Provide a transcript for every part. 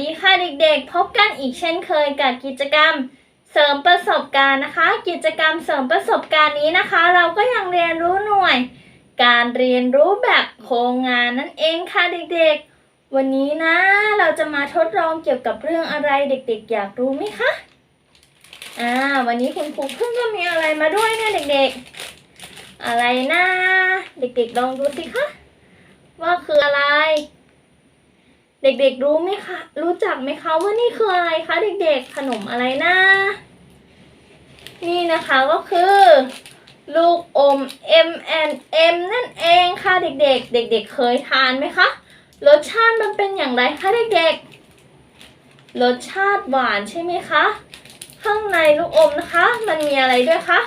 ดีค่ะเด็กๆ พบกันอีกเช่นเคยกับกิจกรรมเสริมประสบการณ์นะคะ กิจกรรมเสริมประสบการณ์นี้นะคะ เราก็ยังเรียนรู้หน่วย การเรียนรู้แบบโครงงานนั่นเองค่ะเด็กๆ วันนี้นะ เราจะมาทดลองเกี่ยวกับเรื่องอะไรเด็ก ๆ อยากรู้ไหมคะอ่าวันนี้คุณครูเพิ่งก็มีอะไรมาด้วยเนี่ยเด็กๆ อะไรนะเด็กๆลองดูสิคะว่าคืออะไร เด็กๆรู้ไหมคะ รู้จักไหมคะว่านี่คืออะไรคะ เด็กๆ ขนมอะไรนะ นี่นะคะก็คือ ลูกอม M M นั่นเองค่ะเด็กๆ เด็ก ๆ เคยทานไหมคะ รสชาติมันเป็นอย่างไรคะเด็กๆ รสชาติหวานใช่ไหมคะ ข้างในลูกอมนะคะ มันมีอะไรด้วยคะ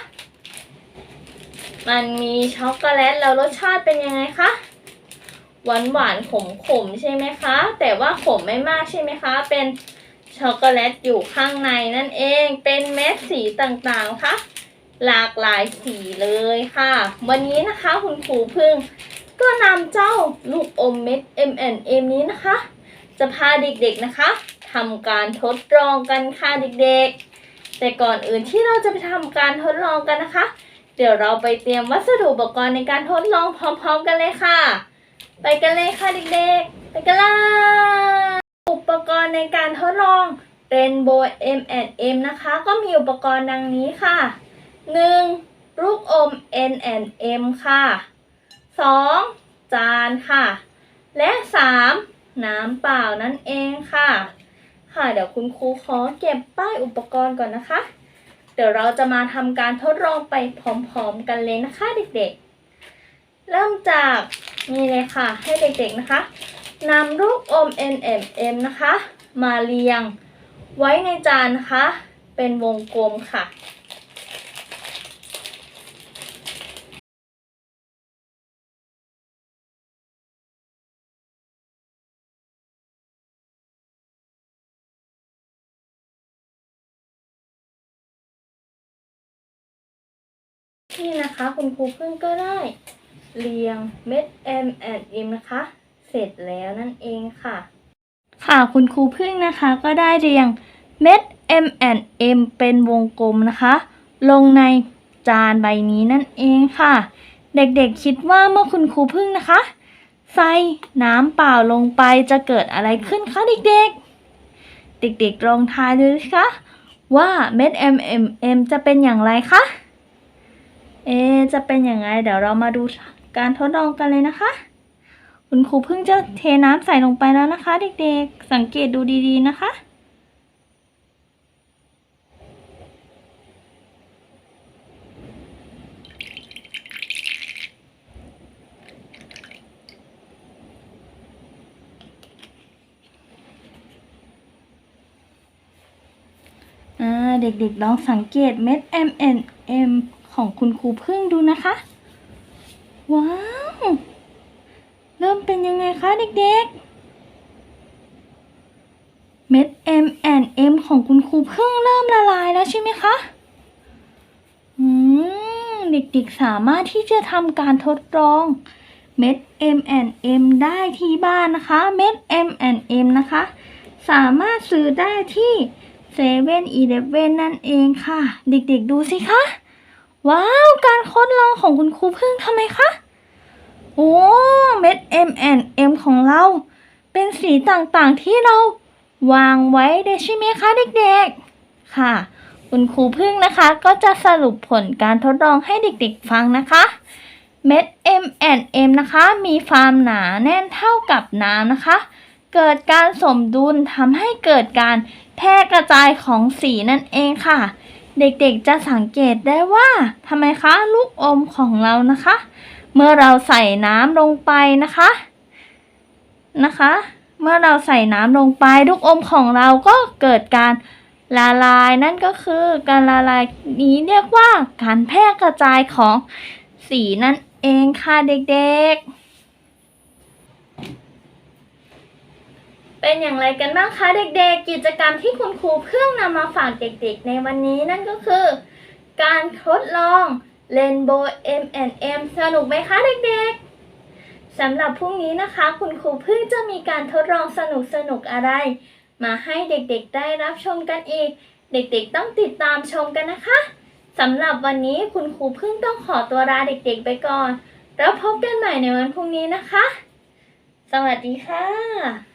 มันมีช็อกโกแลตแล้วรสชาติเป็นยังไงคะ หวานหวานขมขมใช่ไหมคะ แต่ว่าขมไม่มากใช่ไหมคะ เป็นช็อกโกแลตอยู่ข้างในนั่นเอง เป็นเม็ดสีต่างๆค่ะ หลากหลายสีเลยค่ะ วันนี้นะคะคุณครูพึ่ง ก็นำเจ้าลูกอมเม็ด M&M นี้นะคะ จะพาเด็กๆนะคะทำการทดลองกันค่ะเด็กๆ แต่ก่อนอื่นที่เราจะไปทำการทดลองกันนะคะ เดี๋ยวเราไปเตรียมวัสดุอุปกรณ์ในการทดลองพร้อม ๆ กันเลยค่ะ ไปกันเลยค่ะเด็กๆ ไปกันเลยอุปกรณ์ในการทดลองเป็นโบ M&M นะคะ ก็มีอุปกรณ์ดังนี้ค่ะ 1. ลูกอม N&M ค่ะ 2. จานค่ะ และ 3. น้ำเปล่านั่นเองค่ะ ค่ะเดี๋ยวคุณครูขอเก็บป้ายอุปกรณ์ก่อนนะคะ เดี๋ยวเราจะมาทำการทดลองไปพร้อมๆกันเลยนะคะเด็กๆ เริ่มจาก นี่เลยค่ะ ให้เด็กๆนะคะนำลูกอม N&M นะคะ มาเรียงไว้ในจานนะคะ เป็นวงกลมค่ะนี่นะคะคุณครูเพิ่งก็ได้ เรียงเม็ด M and M นะคะ เสร็จแล้วนั่นเองค่ะ ค่ะคุณครูพึ่งนะคะก็ได้เรียงเม็ด M and M เป็นวงกลมนะคะ ลงในจานใบนี้นั่นเองค่ะ เด็กๆคิดว่าเมื่อคุณครูพึ่งนะคะ ใส่น้ำเปล่าลงไปจะเกิดอะไรขึ้นคะเด็กๆ เด็กๆลองทายดูสิคะว่าเม็ด M M M จะเป็นอย่างไรคะ เอ จะเป็นอยังไงเดี๋ยวเรามาดู การทดลองกันเลยนะคะ คุณครูเพิ่งจะเทน้ำใส่ลงไปแล้วนะคะ เด็กๆ สังเกตดูดีๆนะคะ เด็กๆลองสังเกตเม็ด M N M ของคุณครูพึ่งดูนะคะ ว้าว เริ่มเป็นยังไงคะเด็กๆ เม็ด M N M ของคุณครูพึ่งเริ่มละลายแล้วใช่ไหมคะ อืม เด็กๆสามารถที่จะทำการทดลองเม็ด M N M ได้ที่บ้านนะคะ เม็ด M N M นะคะ สามารถซื้อได้ที่เซเว่นอีเลฟเว่นนั่นเองค่ะ เด็กๆดูสิคะ ว้าว การทดลองของคุณครูพึ่งทำไมคะ โอ้เม็ด M M ของเรา เป็นสีต่างๆที่เราวางไว้ได้ใช่ไหมคะเด็กๆ ค่ะ คุณครูพึ่งนะคะก็จะสรุปผลการทดลองให้เด็กๆฟังนะคะ เม็ด M M นะคะ มีความหนาแน่นเท่ากับน้ำนะคะ เกิดการสมดุลทำให้เกิดการแพร่กระจายของสีนั่นเองค่ะ เด็กๆจะสังเกตได้ว่าทำไมคะลูกอมของเรานะคะ เมื่อเราใส่น้ำลงไปนะคะนะคะ เมื่อเราใส่น้ำลงไปลูกอมของเราก็เกิดการละลายนั่นก็คือการละลายนี้เรียกว่าการแพร่กระจายของสีนั่นเองค่ะเด็กๆ เป็นอย่างไรกันบ้างคะเด็กๆ กิจกรรมที่คุณครูเพิ่งนำมาฝากเด็กๆ ในวันนี้นั่นก็คือ การทดลอง Rainbow M&M สนุกไหมคะเด็กๆ สำหรับพรุ่งนี้นะคะ คุณครูเพิ่งจะมีการทดลองสนุกๆอะไร มาให้เด็กๆได้รับชมกันอีก เด็กๆต้องติดตามชมกันนะคะสำหรับวันนี้คุณครูพึ่งต้องขอตัวลาเด็กๆไปก่อน แล้วพบกันใหม่ในวันพรุ่งนี้นะคะ สวัสดีค่ะ